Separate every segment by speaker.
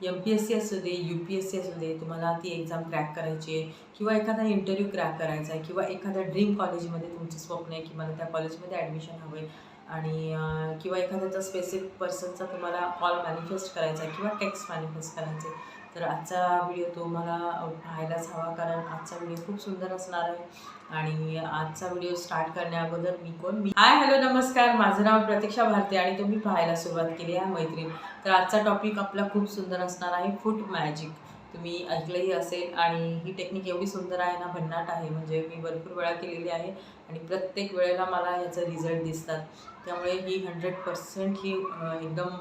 Speaker 1: M P S C असू दे U P S C असू दे तुम्हाला ती एक्झाम क्रॅक करायची आहे किंवा एखादा इंटरव्ह्यू क्रॅक करायचा आहे किंवा एखाद्या ड्रीम कॉलेजमध्ये तुमचं स्वप्न आहे की मला त्या कॉलेजमध्ये ॲडमिशन हवं आहे आणि किंवा एखाद्याचा स्पेसिफिक पर्सनचा तुम्हाला कॉल मॅनिफेस्ट करायचा आहे किंवा टेक्स्ट मॅनिफेस्ट करायचं आहे. तर आजचा व्हिडिओ तुम्हाला पाहायलाच हवा कारण आजचा व्हिडिओ खूप सुंदर असणार आहे. आणि आजचा व्हिडिओ स्टार्ट करण्या अगोदर मी कोण? मी. हाय हॅलो नमस्कार. माझं नाव प्रतीक्षा भारती आणि तुम्ही पाहायला सुरुवात केली आहे मैत्रीण. तर आजचा टॉपिक आपला खूप सुंदर असणार आहे फूट मॅजिक तुम्ही ऐकलंही असेल आणि ही टेक्निक एवढी सुंदर आहे ना भन्नाट आहे. म्हणजे मी भरपूर वेळा केलेली आहे आणि प्रत्येक वेळेला मला याचा रिझल्ट दिसतात. त्यामुळे ही हंड्रेड पर्सेंट ही एकदम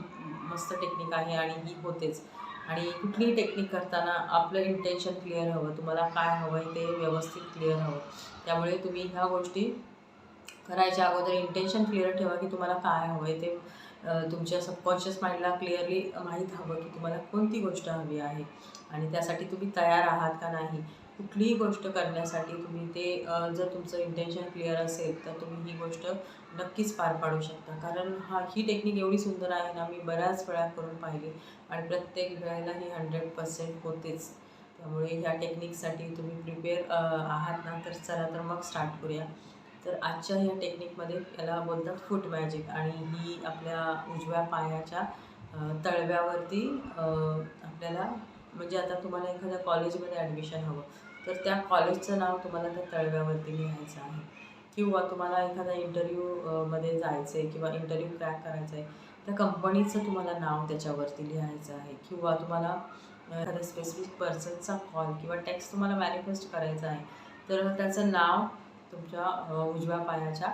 Speaker 1: मस्त टेक्निक आहे आणि ही होतेच. आणि कुठलीही टेक्निक करताना आपलं इंटेन्शन क्लिअर हवं तुम्हाला काय हवं आहे ते व्यवस्थित क्लिअर हवं. त्यामुळे तुम्ही ह्या गोष्टी करायच्या अगोदर इंटेन्शन क्लिअर ठेवा की तुम्हाला काय हवं आहे ते तुमच्या सबकॉन्शियस माइंडला क्लिअरली माहीत हवं की तुम्हाला कोणती गोष्ट हवी आहे. आणि त्यासाठी तुम्ही तयार आहात का नाही कुठलीही गोष्ट करण्यासाठी तुम्ही ते जर तुमचं इंटेन्शन क्लिअर असेल तर तुम्ही ही गोष्ट नक्कीच पार पाडू शकता. कारण हा ही टेक्निक एवढी सुंदर आहे ना मी बऱ्याच वेळा करून पाहिली आणि प्रत्येक वेळेला ही हंड्रेड पर्सेंट होतेच. त्यामुळे ह्या टेक्निकसाठी तुम्ही प्रिपेअर आहात ना तर चला तर मग स्टार्ट करूया. तर आजच्या ह्या टेक्निकमध्ये याला बोलतात फूट मॅजिक आणि ही आपल्या उजव्या पायाच्या तळव्यावरती आपल्याला म्हणजे आता तुम्हाला एखाद्या कॉलेजमध्ये ॲडमिशन हवं. तर त्या कॉलेजचं नाव तुम्हाला त्या तळव्यावरती लिहायचं आहे. किंवा तुम्हाला एखादा इंटरव्ह्यू मध्ये जायचं आहे किंवा इंटरव्ह्यू क्रॅक करायचा आहे त्या कंपनीचं तुम्हाला नाव त्याच्यावरती लिहायचं आहे. किंवा तुम्हाला एखाद्या स्पेसिफिक पर्सनचा कॉल किंवा टेक्स्ट तुम्हाला मॅनिफेस्ट करायचा आहे तर त्याचं नाव तुमच्या उजव्या पायाच्या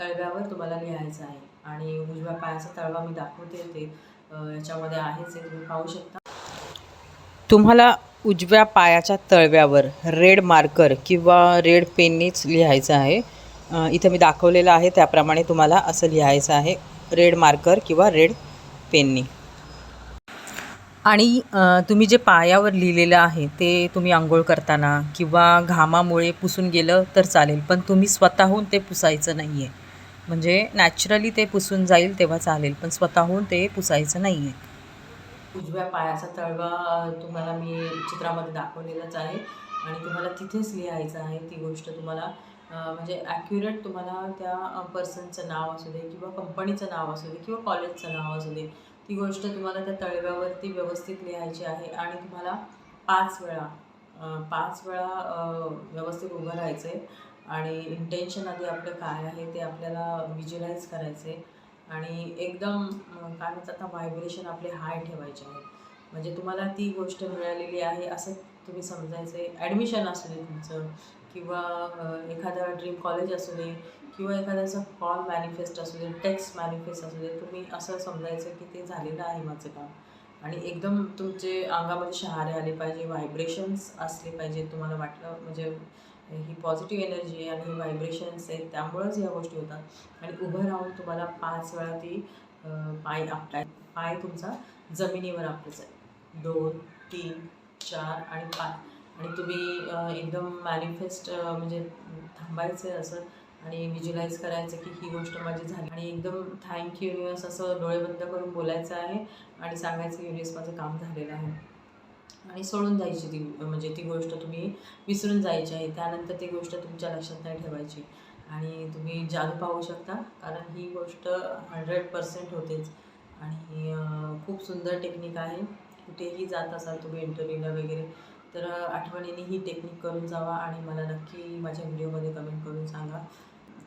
Speaker 1: तळव्यावर तुम्हाला लिहायचं आहे. आणि उजव्या पायाचा तळवा मी दाखवते ते याच्यामध्ये आहेच आहे तुम्ही पाहू शकता.
Speaker 2: तुम्हाला उजव्या पायाच्या तळव्यावर रेड मार्कर किंवा रेड पेननेच लिहायचं आहे. इथं मी दाखवलेलं आहे त्याप्रमाणे तुम्हाला असं लिहायचं आहे रेड मार्कर किंवा रेड पेननी आणि तुम्ही जे पायावर लिहिलेलं आहे ते तुम्ही आंघोळ करताना किंवा घामामुळे पुसून गेलं तर चालेल पण तुम्ही स्वतःहून ते पुसायचं नाही आहे म्हणजे नॅचरली ते पुसून जाईल तेव्हा चालेल पण स्वतःहून ते पुसायचं नाही आहे
Speaker 1: उजव्या पायाचा तळवा तुम्हाला मी चित्रामध्ये दाखवलेलाच आहे. आणि तुम्हाला तिथेच लिहायचं आहे ती गोष्ट तुम्हाला म्हणजे ॲक्युरेट तुम्हाला त्या पर्सनचं नाव असू दे किंवा कंपनीचं नाव असू दे किंवा कॉलेजचं नाव असू दे ती गोष्ट तुम्हाला त्या तळव्यावरती व्यवस्थित लिहायची आहे. आणि तुम्हाला पाच वेळा पाच वेळा व्यवस्थित उभं राहायचं आहे आणि इंटेन्शन आधी आपलं काय आहे ते आपल्याला विज्युलाइज करायचं आहे आणि एकदम काय म्हणतात आता व्हायब्रेशन आपले हाय ठेवायचे आहे म्हणजे तुम्हाला ती गोष्ट मिळालेली आहे असं तुम्ही समजायचं. आहे ॲडमिशन असू दे तुमचं किंवा एखादं ड्रीम कॉलेज असू दे किंवा एखाद्याचं फॉर्म मॅनिफेस्ट असू दे टेक्स्ट मॅनिफेस्ट असू दे तुम्ही असं समजायचं की ते झालेलं आहे माझं काम. आणि एकदम तुमचे अंगामध्ये शहारे आले पाहिजे व्हायब्रेशन्स असले पाहिजे तुम्हाला वाटलं म्हणजे ही पॉझिटिव्ह एनर्जी आणि आणि व्हायब्रेशन्स आहेत त्यामुळंच ह्या गोष्टी होतात. आणि उभं राहून तुम्हाला पाच वेळा ती पाय आपटाय. पाय तुमचा जमिनीवर आपटायचा आहे दोन तीन चार आणि पाच. आणि तुम्ही एकदम मॅनिफेस्ट म्हणजे थांबायचं आहे असं आणि व्हिज्युलाइज करायचं की ही गोष्ट माझी झाली. आणि एकदम थँक यू युनिवर्स असं डोळे बंद करून बोलायचं आहे आणि सांगायचं युनिवर्स माझं काम झालेलं आहे. आणि सोडून जायची ती म्हणजे ती गोष्ट तुम्ही विसरून जायची आहे. त्यानंतर ती गोष्ट तुमच्या लक्षात नाही ठेवायची. आणि तुम्ही जादू पाहू शकता कारण ही गोष्ट हंड्रेड पर्सेंट होतेच. आणि खूप सुंदर टेक्निक आहे. कुठेही जात असाल तुम्ही इंटरव्ह्यूला वगैरे तर आठवणीने ही टेक्निक करून जावा आणि मला नक्की माझ्या व्हिडिओमध्ये कमेंट करून सांगा.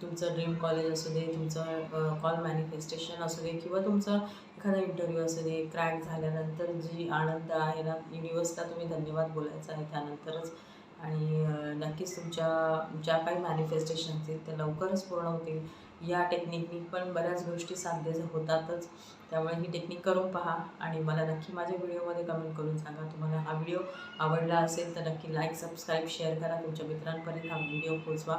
Speaker 1: तुमचं ड्रीम कॉलेज असू दे तुमचं कॉल मॅनिफेस्टेशन असू दे किंवा तुमचं एखादा इंटरव्ह्यू असू दे क्रॅक झाल्यानंतर जी आनंद आहे ना युनिवर्सला तुम्ही धन्यवाद बोलायचा आहे त्यानंतरच आणि नक्कीच तुमच्या ज्या काही मॅनिफेस्टेशन असतील त्या लवकरच पूर्ण होतील. या टेक्निकनी पण बऱ्याच गोष्टी साध्य होतातच. त्यामुळे ही टेक्निक करून पहा आणि मला नक्की माझ्या व्हिडिओमध्ये कमेंट करून सांगा. तुम्हाला हा व्हिडिओ आवडला असेल तर नक्की लाईक सबस्क्राईब शेअर करा. तुमच्या मित्रांपर्यंत हा व्हिडिओ पोचवा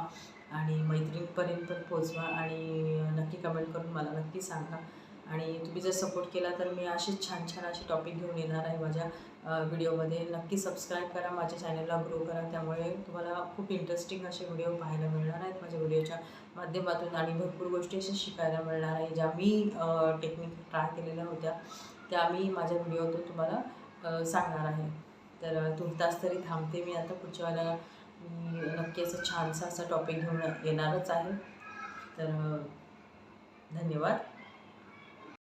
Speaker 1: आणि मैत्रिणींपर्यंत पण पोचवा आणि नक्की कमेंट करून मला नक्की सांगा. आणि तुम्ही जर सपोर्ट केला तर मी असेच छान छान असे टॉपिक घेऊन येणार आहे माझ्या व्हिडिओमध्ये नक्की सबस्क्राईब करा माझ्या चॅनलला ग्रो करा. त्यामुळे तुम्हाला खूप इंटरेस्टिंग असे व्हिडिओ पाहायला मिळणार आहेत माझ्या व्हिडिओच्या माध्यमातून आणि भरपूर गोष्टी अशा शिकायला मिळणार आहे. ज्या मी टेक्निक ट्राय केलेल्या होत्या त्या मी माझ्या व्हिडिओतून तुम्हाला सांगणार आहे. तर तुर्तास तरी थांबते मी आता. पुढच्या वेळेला नक्की असं छानसा असा टॉपिक घेऊन येणारच आहे. तर धन्यवाद.